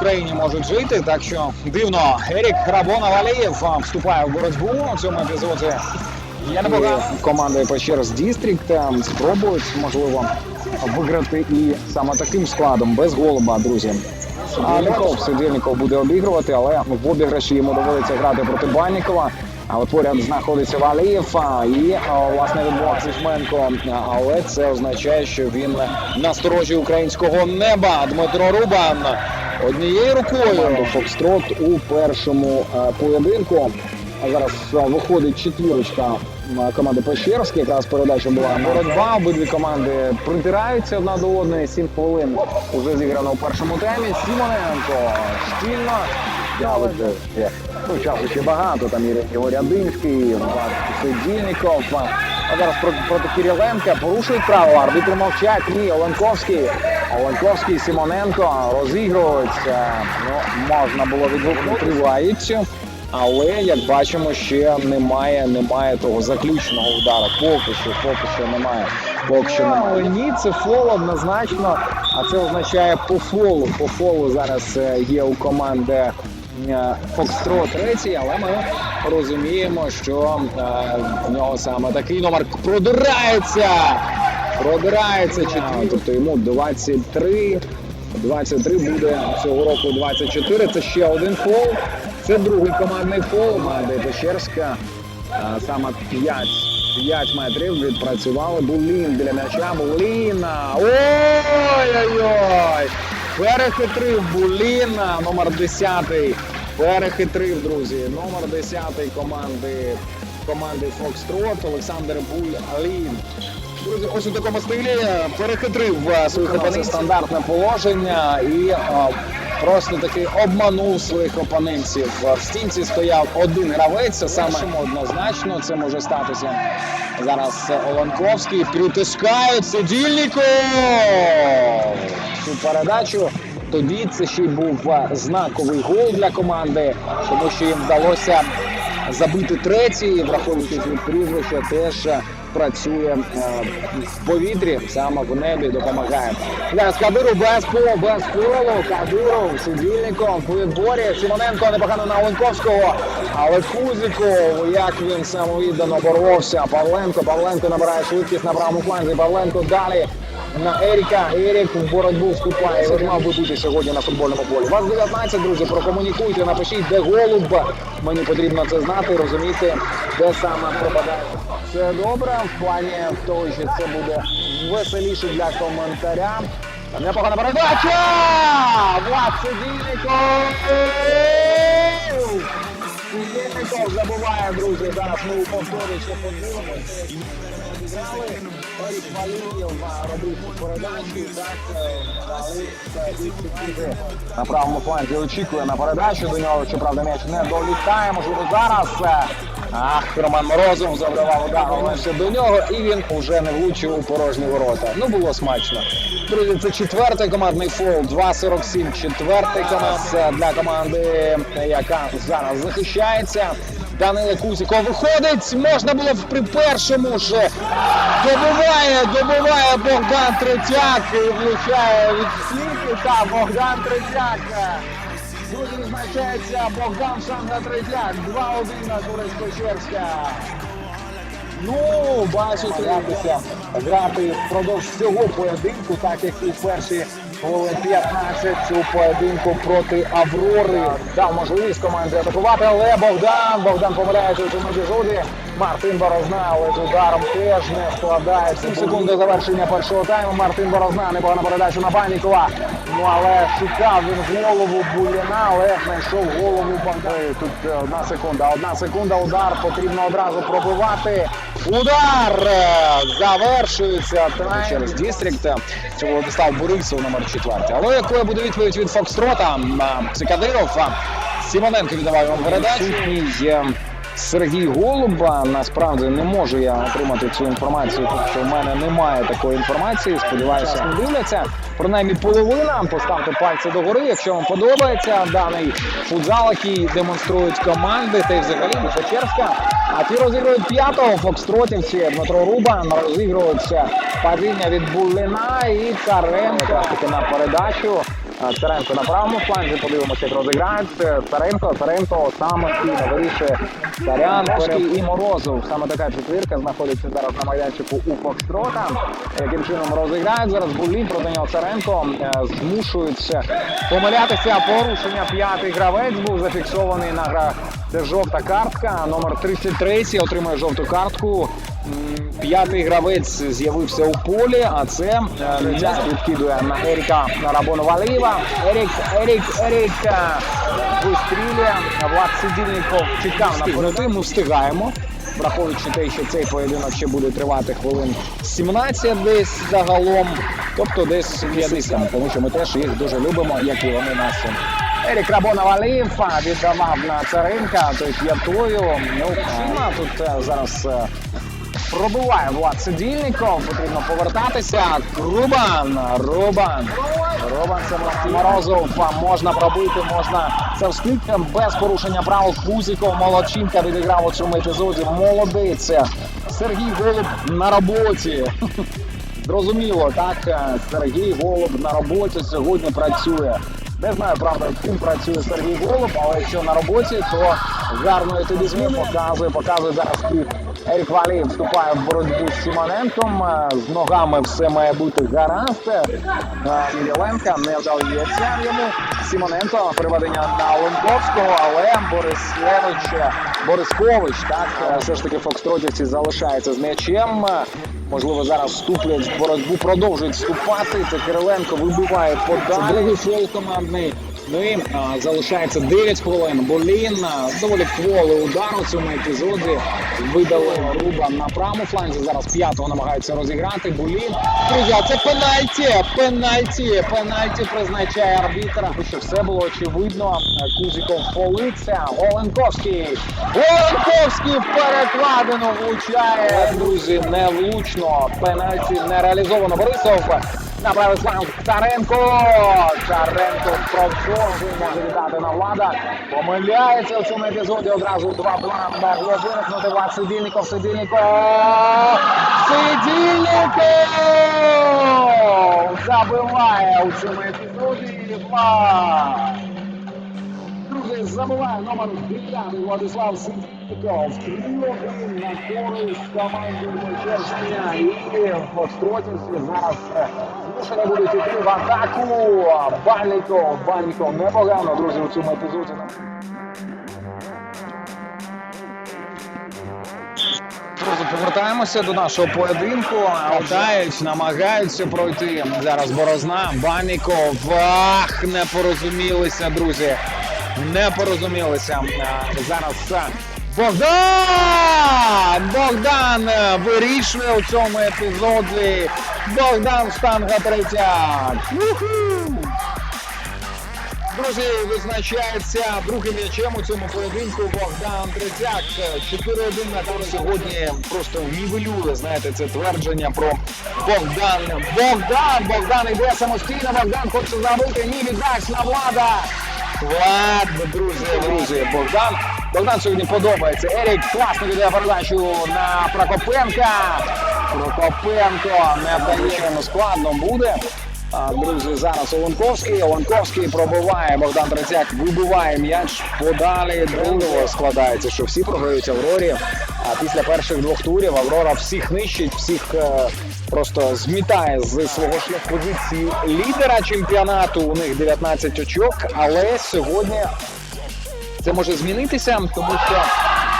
Україні можуть жити. Так що дивно, Ерік Грабонов-Алієв а, вступає в боротьбу у цьому епізоді. Я не І командою Печерс Дістрікт е, спробують, можливо, виграти і саме таким складом, без голуба, друзі. Судільников, Судільников буде обігрувати, але в обіграші йому доводиться грати проти Бальникова. А от поряд знаходиться Валієв і власне відбувається Жменко. А, Але це означає, що він насторожі українського неба Дмитро Рубан однією рукою. команду Фокстрот у першому е, поєдинку. А зараз е, виходить четвірочка команди Пещерська. Якраз передача була боротьба. Обидві команди притираються одна до одної. Сім хвилин вже зіграно у першому темі. Сімоненко щільно. Ну, часу ще багато. Там і Рядинський, Сидільников. А зараз проти, Кириленка порушують правила. Арбітри мовчать. Ні, Оленковський. Оленковський, Симоненко розігрують. Е, Ну, можна було відгукнути тривають. Але як бачимо, ще немає, немає того заключного удару. Поки що, поки що немає. Поки що немає. Ні, це фол однозначно. А це означає по фолу. По фолу зараз е, є у команди е, Фокстро третій, але ми розуміємо, що е, в нього саме такий номер продирається. Продирається четвір. Тобто йому 23. 23 буде цього року 24. Це ще один фол. Це другий командний фол. Команди Печерська. Саме 5, 5 метрів відпрацювали. Булін біля м'яча. Буліна. Ой-ой-ой! Перехитрив Буліна, номер 10. Перехитрив, друзі. Номер 10 команди команди Фокстрот Олександр Буль-Алін. Друзі, ось у такому стилі перехитрив е, своїх опонентів. стандартне положення і просто таки обманув своїх опонентів. В стінці стояв один гравець, саме однозначно це може статися. Зараз Оленковський Притискають Сидільников! цю передачу. Тоді це ще й був знаковий гол для команди, тому що їм вдалося забити третій, враховуючи прізвище, теж е, працює е, в повітрі, саме в небі допомагає. Зараз Кадиров без полу, без полу. Кадиров, Сидільников у відборі. Симоненко непогано на Оленковського. Але Кузиков, як він самовіддано боровся. Павленко, Павленко набирає швидкість на правому фланзі. Павленко далі на Еріка. Ерік в боротьбу вступає. Він мав би бути сьогодні на футбольному полі. Вас 19, друзі, прокомунікуйте, напишіть, де голуб. Мені потрібно це знати, розуміти, де саме пропадає. Все добре, в плані того, що це буде веселіше для коментаря. Непогана передача! Влад Сидільников! Сидільников забуває, друзі. Зараз ми у повторі ще подивимося. Зіграли. Ерік Валієв робив передачу. Так, е, на правому фланзі очікує на передачу. До нього, щоправда, м'яч не долітає. Можливо, зараз. е, Ах, Роман Морозов завдавав удар Олеся до нього, і він вже не влучив у порожні ворота. Ну було смачно. Друзі, це четвертий командний фол. 2.47. Четвертий команд для команди, яка зараз захищається. Данило Кузіков виходить. Можна було б при першому ж. Добиває, добиває Богдан Третяк і влучає від стінки. Та Богдан Третяк. Друзі, відзначається Богдан Шанга Третяк. 2-1 на користь Печерська. Ну, бачите, гратися, грати впродовж всього поєдинку, так як і в перші хвилин 15 у поєдинку проти Аврори. Дав можливість команді атакувати, але Богдан, Богдан помиляється у цьому епізоді. Мартин Борозна, але з ударом теж не складається. 7 секунд до завершення першого тайму. Мартин Борозна, непогана передача на Панікова. Ну, але шукав він голову Буліна, але знайшов голову Богдана. Тут е, одна секунда, одна секунда, удар, потрібно одразу пробивати. Удар е, завершується. Тайм. Через Дістрикт. Це Владислав Борисов, номер 4. Але якою буде відповідь від Фокстрота? А, Це Кадиров. А, Симоненко віддавав йому передачу. Сергій Голуба. Насправді не можу я отримати цю інформацію, тому що в мене немає такої інформації. Сподіваюся, не дивляться. Принаймні половина. Поставте пальці догори, якщо вам подобається даний футзал, який демонструють команди, та й взагалі Печерська. А ті розігрують п'ятого фокстротівці Дмитро Рубан розігруються падіння від Булина і Каренко. На передачу. Е, Царенко на правому фланзі, подивимося, як розіграється. Царенко, Царенко, Царенко спільно вирішує Царян, Ковський і Морозов. Саме така четвірка знаходиться зараз на майданчику у Фокстрота. Яким чином розіграють зараз Булін проти нього Царенко. Е, Змушуються помилятися. Порушення п'ятий гравець був зафіксований на. Це жовта картка. Номер 33 отримує жовту картку. П'ятий гравець з'явився у полі, а це е, м'яч відкидує на Еріка Рабону Валієва. Ерік, Ерік, Ерік е, вистрілює. Влад Сидільников чекав на. Ми встигаємо. Враховуючи те, що цей поєдинок ще буде тривати хвилин 17 десь загалом, тобто десь 50, тому що ми теж їх дуже любимо, як і вони нас. Ерік Рабона Валієв віддавав на Царенка, той п'ятою. Ну, Чима тут е, зараз е, пробиває Влад Сидільников, потрібно повертатися. Рубан, Рубан. Рубан це Морозов. Можна пробити, можна це вскидка без порушення правил. Кузіков, Молодчинка відіграв у цьому епізоді. Молодець. Сергій Голуб на роботі. Зрозуміло, так е, Сергій Голуб на роботі сьогодні працює. Не знаю, правда, ким працює Сергій Голуб, але якщо на роботі, то гарної тобі змін показує, показує зараз і Ерік Валій вступає в боротьбу з Сімоненком. Е, З ногами все має бути гаразд. Е, не вдається йому. Сімоненко приведення на Оленковського, але Борислевич, Борискович, так, е, все ж таки Фокстротівці залишається з м'ячем. Можливо, зараз вступлять в боротьбу, продовжують вступати. Це Кириленко вибиває подалі. Це другий фол командний. Ну і а, залишається 9 хвилин. Болін доволі кволий удар у цьому епізоді. Видали груба на правому фланзі. Зараз п'ятого намагаються розіграти. Болін. Друзі, це пенальті! Пенальті! Пенальті призначає арбітр. Аби що все було очевидно. Кузіков фолиться. Оленковський. Оленковський в перекладину влучає. Друзі, не влучно. Пенальті не реалізовано. Борисов на правий фланг. Царенко. Царенко продовжує віддати на влада. Помиляється в цьому епізоді. Одразу два план могло виникнути. Влад Сидільников. Сидільников. Сидільников забиває у цьому епізоді. Влад. Друзі, забиває номер 9 Владислав Сидіков. Тріо-один на користь команди Чершня. І Фокстротівці зараз е, змушені будуть йти в атаку. Бальников, Бальников непогано, друзі, у цьому епізоді. Друзі, повертаємося до нашого поєдинку. Летають, намагаються пройти. Зараз борозна. Баніков. Ах, не порозумілися, друзі. Не порозумілися. Зараз а, Богдан! Богдан е, вирішує у цьому епізоді. Богдан штанга третя. Друзі, визначається другим м'ячем у цьому поєдинку Богдан Третяк. 4-1 на там сьогодні просто нівелює, знаєте, це твердження про Богдан. Богдан! Богдан йде самостійно, Богдан хоче забити, ні, віддасть на влада. Влад, друзі, друзі, Богдан. Богдан сьогодні подобається. Ерік класно віддає передачу на Прокопенка. Прокопенко не вдає йому складно буде. Друзі, зараз Оленковський. Оленковський пробиває. Богдан Трецяк вибиває м'яч подалі. Друго складається, що всі програють Аврорі. А після перших двох турів Аврора всіх нищить, всіх е, просто змітає з свого шляху позиції лідера чемпіонату. У них 19 очок, але сьогодні це може змінитися, тому що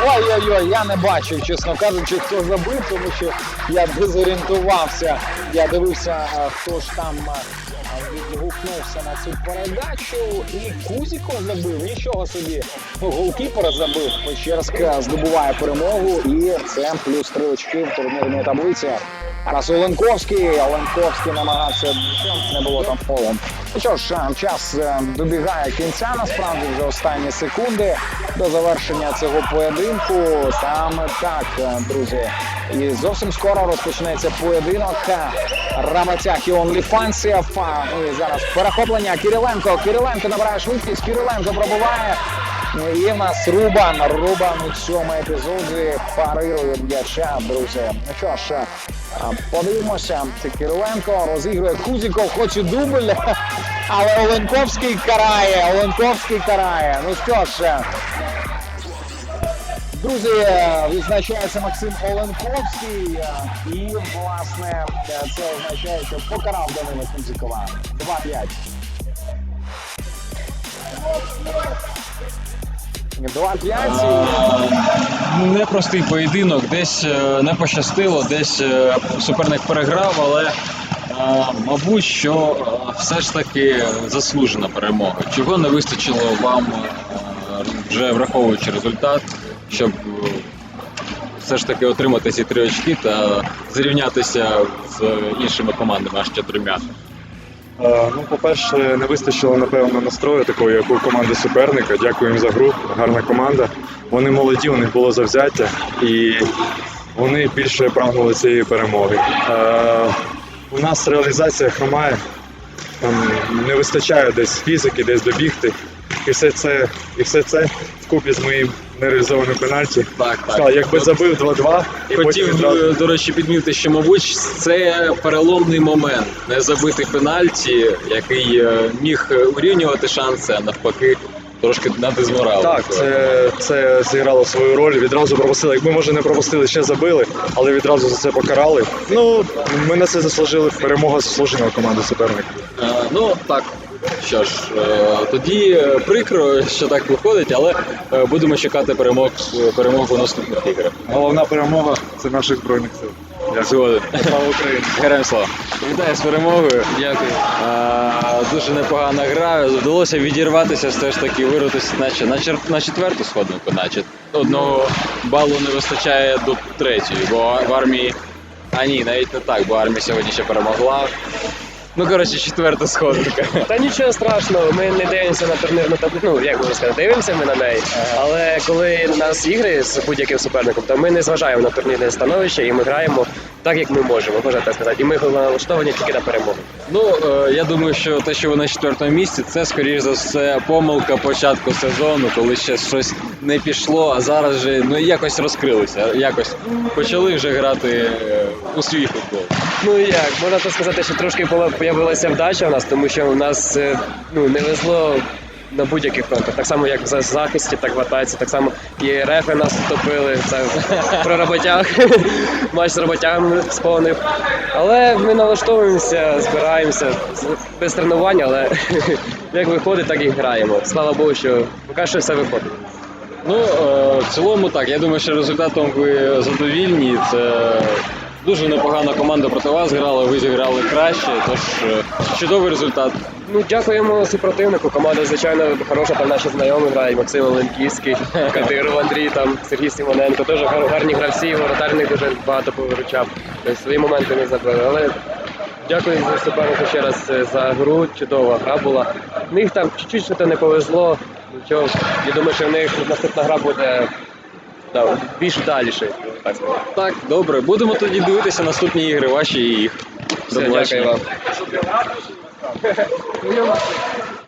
ой-ой-ой, я не бачив, чесно кажучи, хто забив, тому що я дезорієнтувався. Я дивився, хто ж там відгукнувся на цю передачу. І Кузіков забив. Нічого собі. голкіпера голкіпер забив. Печерська здобуває перемогу, і це плюс три очки в турнірній таблиці. Раз Оленковський, Оленковський намагався, не було там фолом. Ну що ж, час е, добігає кінця, насправді вже останні секунди до завершення цього поєдинку. Саме так, е, друзі. І зовсім скоро розпочнеться поєдинок е, Рабатяк і Онліфансів. А, І зараз перехоплення Кириленко. Кириленко набирає швидкість, Кириленко пробиває. І в нас Рубан. Рубан у цьому епізоді парирує м'яча, друзі. Ну що ж, подивимося. Це Кириленко розігрує Кузіков, хоче дубль. Але Оленковський карає, Оленковський карає. Ну що ж, е, друзі, е, відзначається Максим Оленковський. е, І, власне, це означає, що покарав Данила Кузикова. 2-5. 2-5. Ну, Непростий поєдинок, десь е, не пощастило, десь е, суперник переграв, але е, мабуть, що все ж таки заслужена перемога. Чого не вистачило вам, вже враховуючи результат, щоб все ж таки отримати ці три очки та зрівнятися з іншими командами аж чотирма. Е, Ну, по-перше, не вистачило, напевно, настрою такого, як у команди суперника. Дякую їм за гру. Гарна команда. Вони молоді, у них було завзяття і вони більше прагнули цієї перемоги. Е, у нас реалізація хромає. Там не вистачає десь фізики, десь добігти. І все це, і все це вкупі з моїм нереалізованим пенальті. Так, Сказав, якби забив 2-2, і потім Хотів, відразу. е, до речі, підмітити, що, мабуть, це переломний момент. Не забити пенальті, який е, міг урівнювати шанси, а навпаки, трошки надизморав. Так, це, це зіграло свою роль. Відразу пропустили. Якби може не пропустили, ще забили, але відразу за це покарали. Ну, ми на це заслужили. Перемога заслужена команди суперника. Е, ну так. Що ж, е, тоді е, прикро, що так виходить, але е, будемо чекати перемог, перемог у наступних іграх. Головна перемога це наших збройних сил. Згоден. Слава Україні! Героям слава. Вітаю з перемогою. Дякую. дуже непогана гра. Вдалося відірватися, все ж таки вирватися наче на, чер... на четверту сходинку, наче одного балу не вистачає до третьої, бо в армії. А ні, навіть не так, бо армія сьогодні ще перемогла. Ну, коротше, четверта сходинка. Та нічого страшного, ми не дивимося на турнірну таблицю. Ну як можна сказати, дивимося ми на неї. Але коли у нас ігри з будь-яким суперником, то ми не зважаємо на турнірне становище і ми граємо так, як ми можемо, можна так сказати. І ми налаштовані тільки на перемогу. Ну, е, я думаю, що те, що ви на четвертому місці, це скоріш за все помилка початку сезону, коли ще щось не пішло, а зараз же ну якось розкрилися, якось почали вже грати е, у свій футбол. Ну як можна так сказати, що трошки з'явилася вдача у нас, тому що у нас е, ну не везло. На будь-яких фронтах, так само як в захисті, так в атаці, так само і рефи нас втопили. Це про роботяг. Матч з роботягами сповнив. Але ми налаштовуємося, збираємося без тренувань, але як виходить, так і граємо. Слава Богу, що поки що все виходить. Ну, е, в цілому так. Я думаю, що результатом ви задовільні. Це дуже непогана команда проти вас грала, ви зіграли краще, тож е, чудовий результат. Ну, дякуємо супротивнику. Команда, звичайно, хороша, там наші знайомі грають. Максим Оленківський, Кадиров Андрій, там Сергій Симоненко. Теж гарні гравці, воротар в дуже багато повиручав. Тобто свої моменти не забили. Але дякую за супернику ще раз е, за гру. Чудова гра була. В них там чуть-чуть не повезло. Нічого. Я думаю, що в них наступна гра буде більш далі. Так. Так, добре. Будемо тоді дивитися наступні ігри, ваші і їх. Все, дякую вам.